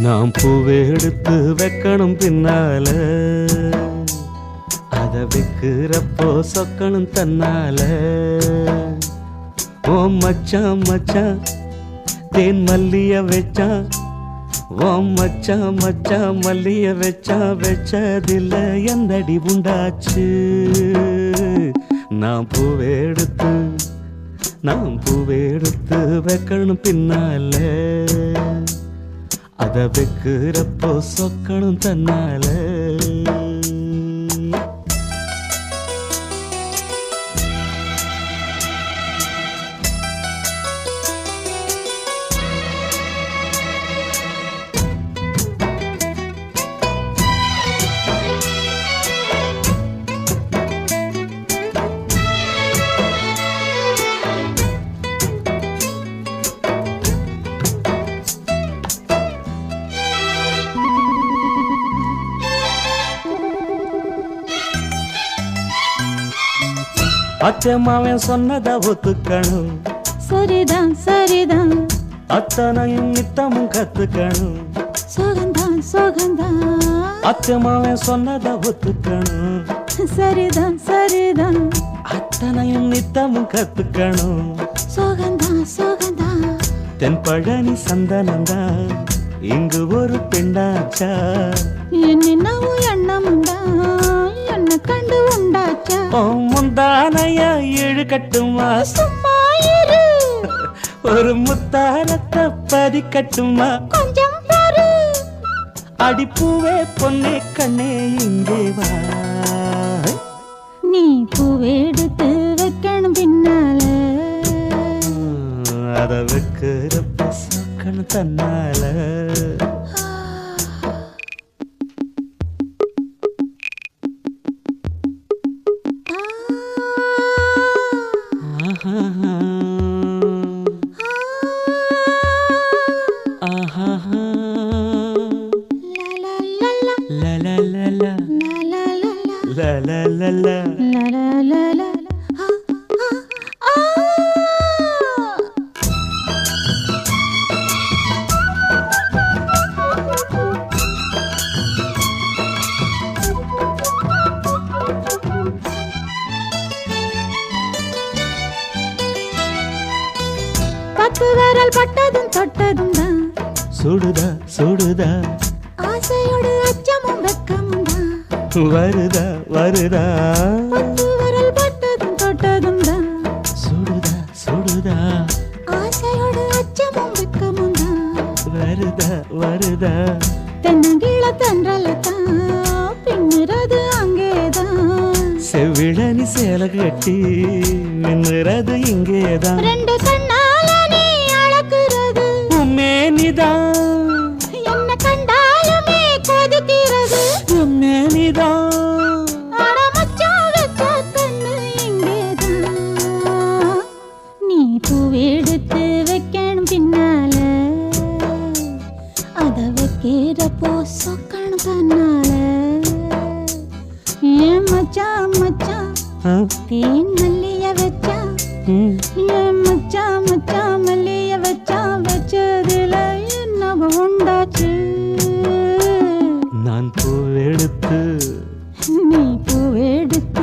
நாம் பூவை எடுத்து வைக்கணும் பின்னால. அத வைக்கிறப்போ சொக்கணும் தன்னால. ஓ மச்சான் மச்சான் தேன் மல்லிய வச்சா வாம் மச்சா மச்சா மல்லிய வச்சா வச்சதில்ல என்னடி உண்டாச்சு? நான் பூவெடுத்து நான் பூவெடுத்து வைக்கணும் பின்னால. அதை வைக்கிறப்போ சொக்கணும் தன்னால. அச்சம்மாவன் சொன்னதை ஒத்துக்கணும். சரிதான் சரிதான். அத்தனையும் நித்தமும் கத்துக்கணும். சோகந்தான் சோகந்தான். அச்சம்மாவன் சொன்னதை ஒத்துக்கணும். சரிதான் சரிதான். அத்தனையும் நித்தமும் கத்துக்கணும். சோகந்தான் சோகந்தான். தென் பழனி சந்தனந்தா இங்கு ஒரு பெண்ணாச்சா? என்னென்னவோ இழு கட்டுமா சும்மா இரு. ஒரு முத்தாரத்தை பதிக்கட்டுமா கொஞ்சம் பாரு அடிப்பூவே பொன்னே கண்ணே இங்கே வா. நீ பூவெடுத்து வைக்கணும் பின்னால. அத வைக்கிறப்ப சொக்கணும் தன்னால. பத்து விரல் பட்டதும் தொட்டதும் தான் சுடுதா சுடுதா. ஆசையோடு வருதா வருதா? பட்டதும் தொட்டதும் தான். சுடுதா சுடுதா? ஆசையோடு அச்சமும் வெக்கமும் தான். வருதா வருதா? தென்னங்கீழ தென்றலத்தான் பின்னுறது அங்கேதான். செவிழனி சேலை கட்டி மின்னுறது இங்கேதான். ரெண்டு கண்ணால நீ அளக்குறது. உம்மேனிதான் என்ன நீ பூவெடுத்து வைக்கணும் பின்னால. அத வைக்கிறப்போ சொக்கணும் தன்னால. ஏன் மச்சான் மச்சான் தேன் மல்லிய வச்சா. ஏன் மச்சான் மச்சான் மல்லிய வச்சா? வச்சதுல என்ன உண்டாச்சு. நான் பூவெடுத்து நீ பூவெடுத்து